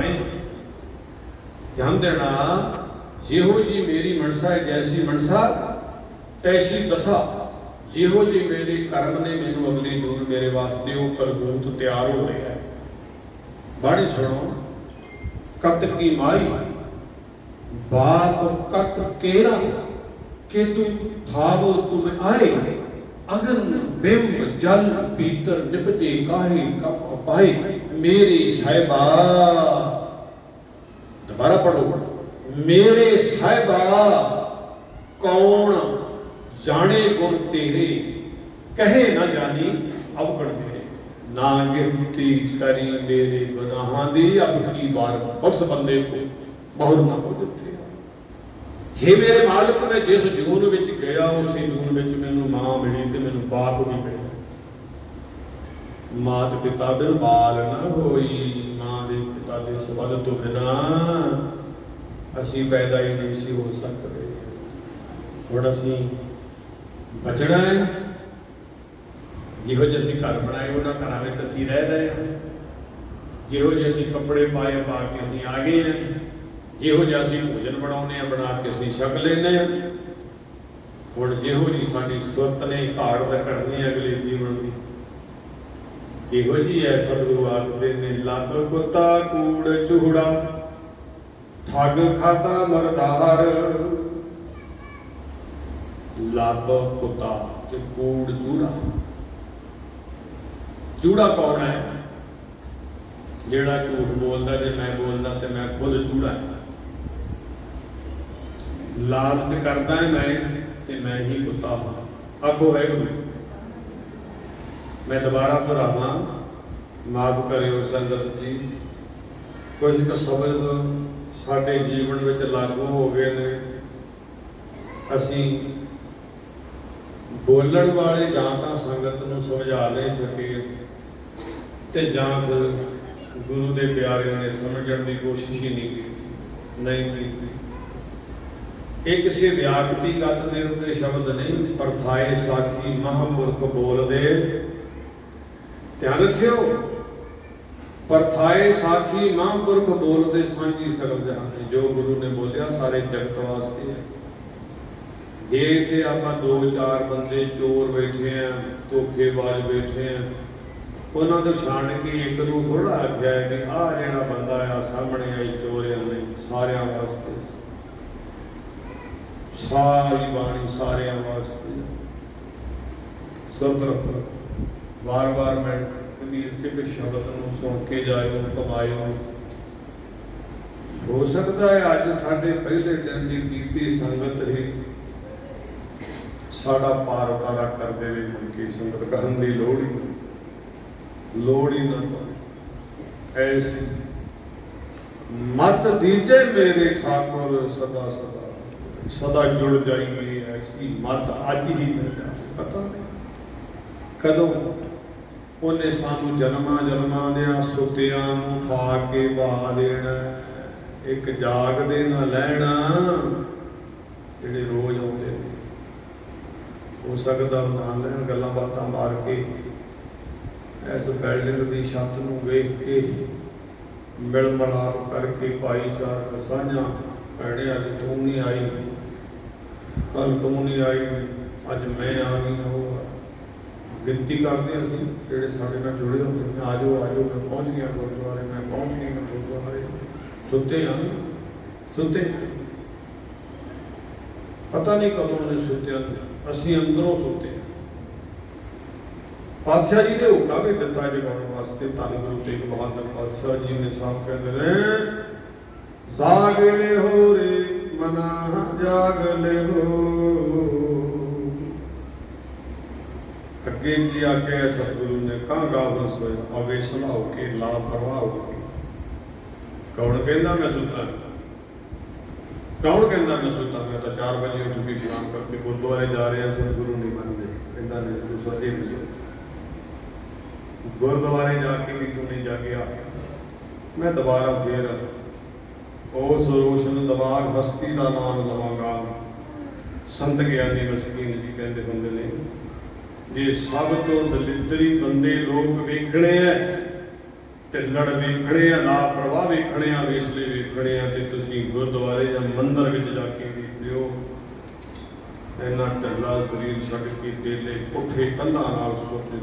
ਨਹੀਂ ਧਿਆਨ ਦੇਣਾ, ਜਿਹੋ ਜੀ ਮੇਰੀ ਮਨਸਾ ਹੈ, ਜੈਸੀ ਮਨਸਾ, ਤੈਸੀ ਦਸ਼ਾ। ਜਿਹੋ ਜੀ ਮੇਰੇ ਕਰਮ ਨੇ ਮੈਨੂੰ ਅਗਲੀ ਨੂਰ ਮੇਰੇ ਵਾਸਤੇ ਉਹ ਕਰਬੂਤ ਤਿਆਰ ਹੋ ਰਿਹਾ ਹੈ। ਬਾਣੀ ਸੁਣੋ, ਕਤ ਕੀ ਮਾਈ? ਬਾਪ ਕਤ ਕੇਰਾ ਕਿ ਤੂੰ ਭਾਵੋ ਤੁਮ ਆਏ। ਅਗਰ ਬਿੰਬ, ਜਲ ਪੀਤਰ ਨਿਪਟੇ ਕਾਹੇ ਕਪ ਪਾਏ, ਮੇਰੀ ਸਾਹਿਬਾ, ਦੁਬਾਰਾ ਪੜੋ ਮੇਰੇ ਸਾਹਿਬਾ, ਕੌਣ ਜਾਣੇ ਗੁਣ ਤੇਰੇ? ਕਹੇ ਨਾ ਜਾਣੀ, ਅਵਗਣ ਤੇਰੇ ਨਾ ਗਿਰਤੀ ਕਰੀ ਮੇਰੇ ਗੁਨਾਹਾਂ ਦੀ? ਅਬ ਕੀ ਬਾਰ ਬਖਸ਼ ਬੰਦੇ ਕੋ ਬਹੁਤ ਨਾ ਹੋ ਦਿੱਤੇ हे ਮੇਰੇ ਮਾਲਕ, ਮੈਂ ਜਿਸ ਜੂਨ ਵਿੱਚ ਗਿਆ, ਉਸ ਜੂਨ ਵਿੱਚ ਮੈਨੂੰ ਮਾਂ ਮਿਲੀ ਤੇ ਮੈਨੂੰ ਬਾਪ ਵੀ ਮਿਲਿਆ। ਮਾਤ ਪਿਤਾ ਬਿਨ ਬਾਲ ਨਾ ਹੋਈ, ਮਾਂ ਦੇ ਪਿਤਾ ਦੇ ਸੁਭਾਅ ਤੋਂ ਬਿਨਾ ਅਸੀਂ ਪੈਦਾ ਹੀ ਨਹੀਂ ਸੀ ਹੋ ਸਕਦੇ। ਹੁਣ ਅਸੀਂ ਬਚਣਾ ਹੈ। ਜਿਹੋ ਜਿਹੇ ਅਸੀਂ ਘਰ ਬਣਾਏ, ਉਹਨਾਂ ਘਰਾਂ ਵਿੱਚ ਅਸੀਂ ਰਹਿ ਰਹੇ ਹਾਂ। ਜਿਹੋ ਜਿਹੇ ਅਸੀਂ ਕੱਪੜੇ ਪਾਏ, ਪਾ ਕੇ ਅਸੀਂ ਆ ਗਏ ਹਾਂ। ਇਹੋ ਜਿਹਾ ਅਸੀਂ ਭੋਜਨ ਬਣਾਉਨੇ ਆ ਬਣਾ ਕੇ ਅਸੀਂ ਛਕ ਲੈਂਦੇ ਆ ਹੁਣ ਜਿਹੋ ਜੀ ਸਾਡੀ ਸੁਰਤ ਨੇ ਘਾੜ ਦਾ ਕਰਨੀ ਅਗਲੇ ਜੀਵਨ ਦੀ। ਇਹੋ ਜੀ ਐ ਸਤਿਗੁਰੂ ਆਖਦੇ ਨੇ, ਲੱਭ ਕੁੱਤਾ ਕੂੜ ਚੂੜਾ, ਠੱਗ ਖਾਤਾ ਮਰਦਾਰ। ਲੱਭ ਕੁੱਤਾ ਤੇ ਕੂੜ ਚੂੜਾ। ਚੂੜਾ ਕੌਣ ਹੈ? ਜਿਹੜਾ ਝੂਠ ਬੋਲਦਾ ਜੇ ਮੈਂ ਬੋਲਦਾ ਤੇ ਮੈਂ ਖੁਦ ਚੂੜਾ। ਹਾਂ ਲਾਲਚ ਕਰਦਾ ਹੈ ਮੈਂ ਤੇ ਮੈਂ ਹੀ ਕੁੱਤਾ ਹਾਂ। ਆਖੋ ਹੈ ਮੈਂ ਦੁਬਾਰਾ ਦੁਹਰਾਵਾਂ, ਮਾਫ ਕਰਿਓ ਸੰਗਤ ਜੀ। ਕੁਝ ਕੁ ਸ਼ਬਦ ਸਾਡੇ ਜੀਵਨ ਵਿੱਚ ਲਾਗੂ ਹੋ ਗਏ ਨੇ। ਅਸੀਂ ਬੋਲਣ ਵਾਲੇ ਜਾਂ ਤਾਂ ਸੰਗਤ ਨੂੰ ਸਮਝਾ ਨਹੀਂ ਸਕੇ ਤੇ ਜਾਂ ਫਿਰ ਗੁਰੂ ਦੇ ਪਿਆਰਿਆਂ ਨੇ ਸਮਝਣ ਦੀ ਕੋਸ਼ਿਸ਼ ਹੀ ਨਹੀਂ ਕੀਤੀ ਨਹੀਂ ਕੀਤੀ। ਇਹ ਕਿਸੇ ਵਿਅਕਤੀਗਤ ਦੇ ਉੱਤੇ ਸ਼ਬਦ ਨਹੀਂ ਪਰਥਾਏ ਸਾਖੀ ਮਹਾਂਪੁਰਖ ਬੋਲਦੇ। ਧਿਆਨ ਰੱਖਿਓ ਪਰਥਾਏ ਸਾਖੀ ਮਹਾਂਪੁਰਖ ਬੋਲਦੇ ਸਾਂਝੀ ਸਗਲ ਜਹਾਨ ਜੋ ਗੁਰੂ ਨੇ ਬੋਲਿਆ, ਸਾਰੇ ਜਗਤ ਵਾਸਤੇ ਹੈ। ਜੇ ਤੇ ਆਪਾਂ ਦੋ ਚਾਰ ਬੰਦੇ ਚੋਰ ਬੈਠੇ ਆ, ਧੋਖੇਬਾਜ਼ ਬੈਠੇ ਆ, ਉਹਨਾਂ ਤੋਂ ਛਾਣ ਕੇ ਇੱਕ ਨੂੰ ਥੋੜਾ ਆਖਿਆ ਕਿ ਆਹ ਜਿਹੜਾ ਬੰਦਾ ਆ ਸਾਹਮਣੇ ਆਈ ਚੋਰਿਆਂ ਨੇ ਸਾਰਿਆਂ ਵਾਸਤੇ ਸਾਰੀ ਬਾਣੀ ਸਾਰਿਆਂ ਵਾਸਤੇ। ਸਬਰ ਵਾਰ-ਵਾਰ ਮੈਂ ਕਬੀਰ ਕੇ ਵੀ ਸ਼ਬਦ ਨੂੰ ਸੁਣ ਕੇ ਜਾਇਓ, ਕਮਾਇਓ। ਹੋ ਸਕਦਾ ਹੈ ਅੱਜ ਸਾਡੇ ਪਹਿਲੇ ਦਿਨ ਦੀ ਕੀਤੀ ਸੰਗਤ ਹੀ ਸਾਡਾ ਪਾਰ ਉਤਾਰਾ ਕਰ ਦੇਵੇ, ਮੁੜ ਸੰਗਤ ਕਰਨ ਦੀ ਲੋੜ ਹੀ ਨਹੀਂ। ਲੋੜ ਹੀ ਨਾ ਐਸੀ ਮਤ ਦੀਜੇ ਮੇਰੇ ਠਾਕੁਰ ਸਦਾ ਸਦਾ ਸਦਾ ਜੁੜ ਜਾਈਏ ਐਸੀ ਮਤ ਅੱਜ ਹੀ ਮਿਲ ਜਾਵੇ। ਪਤਾ ਨਹੀਂ ਕਦੋਂ ਉਹਨੇ ਸਾਨੂੰ ਜਨਮਾਂ ਜਨਮਾਂ ਦੇ ਸੁੱਤਿਆਂ ਨੂੰ ਖਾ ਕੇ ਵਾ ਦੇਣਾ, ਇੱਕ ਜਾਗਦੇ ਨਾ ਲੈਣਾ, ਜਿਹੜੇ ਰੋਜ਼ ਆਉਂਦੇ ਨੇ। ਹੋ ਸਕਦਾ ਉਹ ਲੈਣ, ਗੱਲਾਂ ਬਾਤਾਂ ਮਾਰ ਕੇ ਇਸ ਬਿਲਡਿੰਗ ਦੀ ਛੱਤ ਨੂੰ ਵੇਖ ਕੇ ਮਿਲ ਮਲਾਪ ਕਰਕੇ ਭਾਈਚਾਰਾ ਸਾਂਝਾ ਭੈਣੇ, ਅੱਜ ਤੂੰ ਨਹੀਂ ਆਈ। ਕੱਲ ਤੂੰ ਨਹੀਂ ਆਈ, ਅੱਜ ਮੈਂ ਆ ਗਈ, ਉਹ ਗਿਣਤੀ ਕਰਦੇ ਅਸੀਂ, ਜਿਹੜੇ ਸਾਡੇ ਨਾਲ ਜੁੜੇ ਹੁੰਦੇ ਨੇ ਆਜੋ ਆਜੋ, ਮੈਂ ਪਹੁੰਚ ਗਿਆ ਗੁਰਦੁਆਰੇ, ਮੈਂ ਪਹੁੰਚ ਗਈ ਗੁਰਦੁਆਰੇ। ਸੁੱਤੇ ਹਾਂ ਸੁੱਤੇ ਪਤਾ ਨਹੀਂ ਕਦੋਂ ਦੇ ਸੁੱਤੇ ਅਸੀਂ ਅੰਦਰੋਂ ਸੁੱਤੇ ਪਾਤਸ਼ਾਹ ਜੀ ਨੇ ਹੁਕਮ ਵੀ ਦਿੱਤਾ ਜਗਾਉਣ ਵਾਸਤੇ, ਧੰਨ ਗੁਰੂ ਤੇਗ ਬਹਾਦਰ ਪਾਤਸ਼ਾਹ ਜੀ ਨੇ ਸਾਫ਼ ਕਹਿੰਦੇ ਨੇ ਜਾਗ ਹੋ ਰੇ ਮਨਾ ਜਾਗ ਲੈ ਅੱਗੇ ਕੀ ਆਖਿਆ ਸਤਿਗੁਰੂ ਨੇ ਕਾਂ ਗਾਵਨ ਸੋਇਆ? ਅਵੇ ਸੁਣਾਓ ਕੇ ਲਾ ਪ੍ਰਵਾਹ ਹੋ ਕੇ ਕੌਣ ਕਹਿੰਦਾ ਮੈਂ ਸੁੱਤਾ? ਕੌਣ ਕਹਿੰਦਾ ਮੈਂ ਸੁੱਤਾ? ਮੈਂ ਤਾਂ 4 ਵਜੇ ਉੱਠ ਕੇ ਇਸ਼ਨਾਨ ਕਰਕੇ ਗੁਰਦੁਆਰੇ ਜਾ ਰਿਹਾ, ਸਤਿਗੁਰੂ ਗੁਰੂ ਨਹੀਂ ਮੰਨਦੇ। ਕਹਿੰਦਾ ਨੇ ਤੂੰ ਸੱਜੇ ਨਹੀਂ ਗੁਰਦੁਆਰੇ ਜਾ ਕੇ ਵੀ ਤੂੰ ਨਹੀਂ ਜਾਗਿਆ। ਮੈਂ ਦੁਬਾਰਾ ਫੇਰ ਉਸ ਰੋਸ਼ਨ ਦਿਮਾਗ ਹਸਤੀ ਦਾ ਨਾਮ ਲਵਾਂਗਾ। ਸੰਤ ਗਿਆਨੀ ਮਸਕੀਨ ਜੀ ਕਹਿੰਦੇ ਹੁੰਦੇ ਨੇ, ਜੇ ਸਭ ਤੋਂ ਦਲਿੱਦਰੀ ਬੰਦੇ ਲੋਕ ਵੇਖਣੇ ਐ ਢਿੱਲੜ ਵੇਖਣੇ ਆ ਲਾਪਰਵਾਹ ਵੇਖਣੇ ਆ ਵੇਸਲੇ ਵੇਖਣੇ ਆ ਤੇ ਤੁਸੀਂ ਗੁਰਦੁਆਰੇ ਜਾਂ ਮੰਦਿਰ ਵਿੱਚ ਜਾ ਕੇ ਵੇਖਦੇ ਹੋ ਇੰਨਾ ਢਿੱਲਾ ਸਰੀਰ ਛੱਡ ਕੇ ਡੇਲੇ ਪੁੱਠੇ ਕੰਧਾਂ ਨਾਲ ਸੋਤੇ